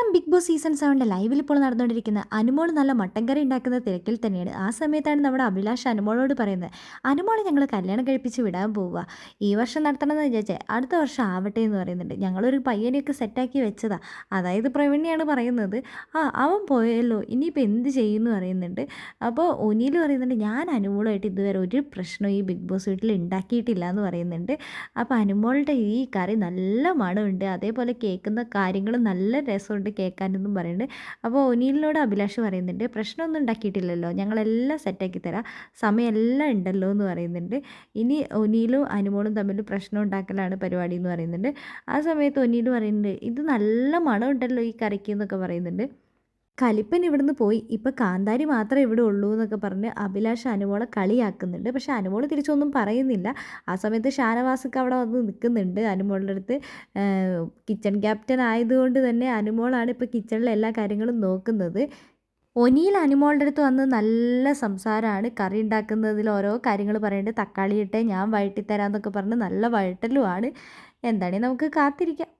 Malayalam Big Boss season സെവന്റെ ലൈവിൽ ഇപ്പോൾ നടന്നുകൊണ്ടിരിക്കുന്ന അനുമോൾ നല്ല മട്ടൻ കറി ഉണ്ടാക്കുന്ന തിരക്കിൽ തന്നെയാണ്. ആ സമയത്താണ് നമ്മുടെ അഭിലാഷ് അനുമോളോട് പറയുന്നത് അനുമോളെ ഞങ്ങൾ കല്യാണം കഴിപ്പിച്ച് വിടാൻ പോവുക. ഈ വർഷം നടത്തണമെന്ന് വിചാരിച്ചേ അടുത്ത വർഷം ആവട്ടെ എന്ന് പറയുന്നുണ്ട്. ഞങ്ങളൊരു പയ്യനെയൊക്കെ സെറ്റാക്കി വെച്ചതാ. അതായത് പ്രവീണിയാണ് പറയുന്നത്. ആ അവൻ പോയല്ലോ. ഇനിയിപ്പോൾ എന്ത് ചെയ്യുമെന്ന് പറയുന്നുണ്ട്. അപ്പോൾ ഒനിയിൽ പറയുന്നുണ്ട് ഞാൻ അനുമോളുമായിട്ട് ഇതുവരെ ഒരു പ്രശ്നവും ഈ ബിഗ് ബോസ് വീട്ടിൽ ഉണ്ടാക്കിയിട്ടില്ല എന്ന് പറയുന്നുണ്ട്. അപ്പോൾ അനുമോളുടെ ഈ കറി നല്ല മണമുണ്ട്. അതേപോലെ കേൾക്കുന്ന കാര്യങ്ങളും നല്ല രസമുണ്ട്. കേൾക്കാനെന്നും പറയുന്നുണ്ട്. അപ്പോൾ ഒനീലിനോട് അഭിലാഷ് പറയുന്നുണ്ട് പ്രശ്നമൊന്നും ഉണ്ടാക്കിയിട്ടില്ലല്ലോ ഞങ്ങളെല്ലാം സെറ്റാക്കി തരാം സമയമെല്ലാം ഉണ്ടല്ലോ എന്ന് പറയുന്നുണ്ട്. ഇനി ഒനിയിലും അനുമോളും തമ്മിൽ പ്രശ്നം ഉണ്ടാക്കലാണ് പരിപാടി എന്ന് പറയുന്നുണ്ട്. ആ സമയത്ത് ഒനിയിൽ പറയുന്നുണ്ട് ഇത് നല്ല മണമുണ്ടല്ലോ ഈ കറിക്ക് എന്നൊക്കെ പറയുന്നുണ്ട്. കലിപ്പൻ ഇവിടുന്ന് പോയി. ഇപ്പം കാന്താരി മാത്രമേ ഇവിടെ ഉള്ളൂ എന്നൊക്കെ പറഞ്ഞ് അഭിലാഷ് അനുമോളെ കളിയാക്കുന്നുണ്ട്. പക്ഷെ അനുമോൾ തിരിച്ചൊന്നും പറയുന്നില്ല. ആ സമയത്ത് ഷാനവാസൊക്കെ അവിടെ വന്ന് നിൽക്കുന്നുണ്ട് അനുമോളുടെ അടുത്ത്. കിച്ചൺ ക്യാപ്റ്റൻ ആയതുകൊണ്ട് തന്നെ അനുമോളാണ് ഇപ്പോൾ കിച്ചണിലെ എല്ലാ കാര്യങ്ങളും നോക്കുന്നത്. ഒനിയിൽ അനുമോളുടെ അടുത്ത് വന്ന് നല്ല സംസാരമാണ്. കറി ഉണ്ടാക്കുന്നതിൽ ഓരോ കാര്യങ്ങൾ പറയുന്നുണ്ട്. തക്കാളി ഇട്ടേ ഞാൻ വഴട്ടിത്തരാമെന്നൊക്കെ തരാമെന്നൊക്കെ പറഞ്ഞ് നല്ല വഴട്ടലുമാണ് എന്താണെങ്കിൽ നമുക്ക് കാത്തിരിക്കാം.